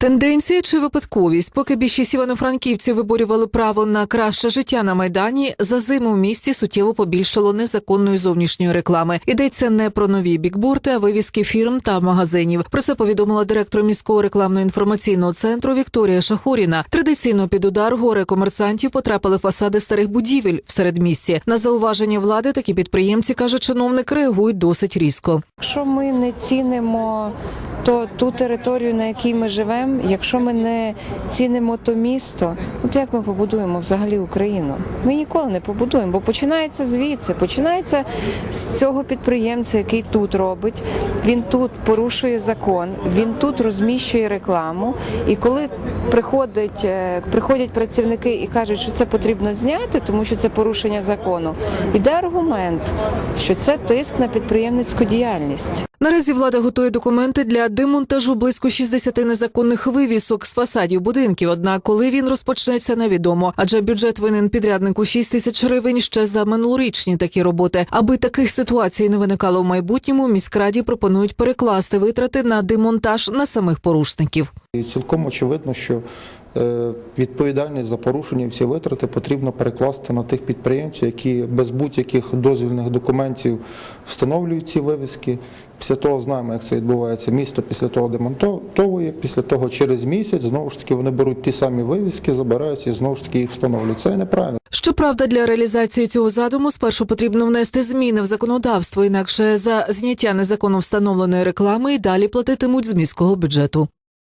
Тенденція чи випадковість, поки більшість івано-франківців виборювали право на краще життя на майдані, за зиму в місті суттєво побільшало незаконної зовнішньої реклами. Йдеться не про нові бікборди, а вивіски фірм та магазинів. Про це повідомила директор міського рекламно-інформаційного центру Вікторія Шахуріна. Традиційно під удар горе комерсантів потрапили фасади старих будівель в середмісті. На зауваження влади такі підприємці каже чиновник реагують досить різко. Якщо ми не цінимо то ту територію, на якій ми живемо, якщо ми не цінимо то місто, ну то як ми побудуємо взагалі Україну? Ми ніколи не побудуємо, бо починається звідси, починається з цього підприємця, який тут робить. Він тут порушує закон, він тут розміщує рекламу. І коли приходять, е, приходять працівники і кажуть, що це потрібно зняти, тому що це порушення закону, іде аргумент, що це тиск на підприємницьку діяльність. Наразі влада готує документи для демонтажу близько 60 незаконних вивісок з фасадів будинків. Однак, коли він розпочнеться, невідомо. Адже бюджет винен підряднику 6 тисяч гривень ще за минулорічні такі роботи. Аби таких ситуацій не виникало в майбутньому, міськраді пропонують перекласти витрати на демонтаж на самих порушників. І цілком очевидно, що е, відповідальність за порушення всі витрати потрібно перекласти на тих підприємців, які без будь-яких дозвільних документів встановлюють ці вивіски. Після того знаємо, як це відбувається. Місто після того демонтовує, після того через місяць знову ж таки вони беруть ті самі вивіски, забираються і знову ж таки їх встановлюють. Це неправильно. Щоправда, для реалізації цього задуму спершу потрібно внести зміни в законодавство, інакше за зняття незаконно встановленої реклами і далі платитимуть з міського бюджету.